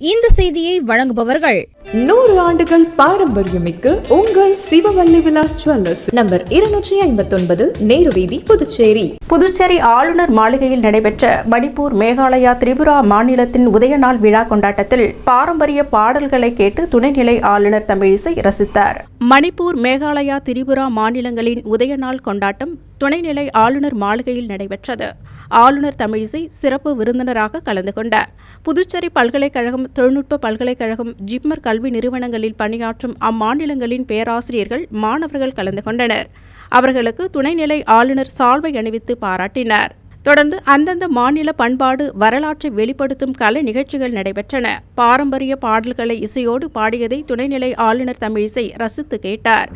இந்த செய்தியை வழங்குபவர்கள் நூறு ஆண்டுகள் பாரம்பரியமிக்க உங்கள் சிவவல்லி விலாஸ் ஜுவல்லர்ஸ். நம்பர் இருநூற்றி ஐம்பத்தொன்பது நேரு வீதி புதுச்சேரி. புதுச்சேரி ஆளுநர் மாளிகையில் நடைபெற்ற மணிப்பூர் மேகாலயா திரிபுரா மாநிலத்தின் உதயநாள் விழா கொண்டாட்டத்தில் பாரம்பரிய பாடல்களை கேட்டு துணைநிலை ஆளுநர் தமிழிசை ரசித்தார். மணிப்பூர் மேகாலயா திரிபுரா மாநிலங்களின் உதயநாள் கொண்டாட்டம் துணைநிலை ஆளுநர் மாளிகையில் நடைபெற்றது. ஆளுநர் தமிழிசை சிறப்பு விருந்தினராக கலந்து கொண்டார். புதுச்சேரி பல்கலைக்கழகம் தொழில்நுட்ப பல்கலைக்கழகம் ஜிப்மர் கல்வி நிறுவனங்களில் பணியாற்றும் அம்மாநிலங்களின் பேராசிரியர்கள் மாணவர்கள் கலந்து கொண்டனர். அவர்களுக்கு துணைநிலை ஆளுநர் சால்வை அணிவித்து பாராட்டினார். தொடர்ந்து அந்தந்த மாநில பண்பாடு வரலாற்றை வெளிப்படுத்தும் கலை நிகழ்ச்சிகள் நடைபெற்றன. பாரம்பரிய பாடல்களை இசையோடு பாடியதை துணைநிலை ஆளுநர் தமிழிசை ரசித்து கேட்டார்.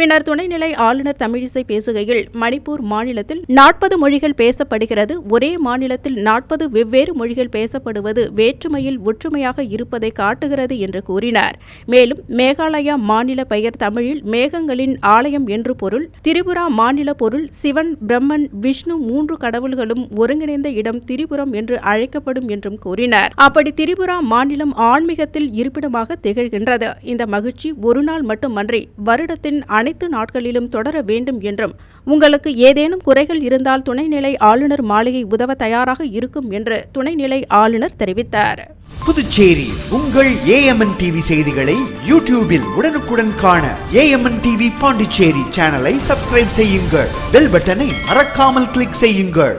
பின்னர் துணைநிலை ஆளுநர் தமிழிசை பேசுகையில் மணிப்பூர் மாநிலத்தில் நாற்பது மொழிகள் பேசப்படுகிறது. ஒரே மாநிலத்தில் நாற்பது வெவ்வேறு மொழிகள் பேசப்படுவது வேற்றுமையில் ஒற்றுமையாக இருப்பதை காட்டுகிறது என்று கூறினார். மேலும் மேகாலயா மாநில பெயர் தமிழில் மேகங்களின் ஆலயம் என்று பொருள் திரிபுரா மாநில பொருள் சிவன் பிரம்மன் விஷ்ணு மூன்று கடவுள்களும் ஒருங்கிணைந்த இடம் திரிபுரம் என்று அழைக்கப்படும் என்றும் கூறினார். அப்படி திரிபுரா மாநிலம் ஆன்மீகத்தில் இருப்பிடமாக திகழ்கின்றது. இந்த மகிழ்ச்சி ஒருநாள் மட்டுமன்றி வருடத்தின் அனைத்து அனைத்து நாட்களிலும் தொடர வேண்டும் என்றும் உங்களுக்கு ஏதேனும் குறைகள் இருந்தால் துணைநிலை ஆளுநர் மாளிகை உதவ தயாராக இருக்கும் என்று துணைநிலை ஆளுநர் தெரிவித்தார். புதுச்சேரி உங்கள் ஏஎம்என் டிவி செய்திகளை யூடியூபில் உடனுக்குடன் காண ஏஎம்என் டிவி பாண்டிச்சேரி சேனலை சப்ஸ்கிரைப் செய்யுங்கள். பெல் பட்டனை மறக்காமல் கிளிக் செய்யுங்கள்.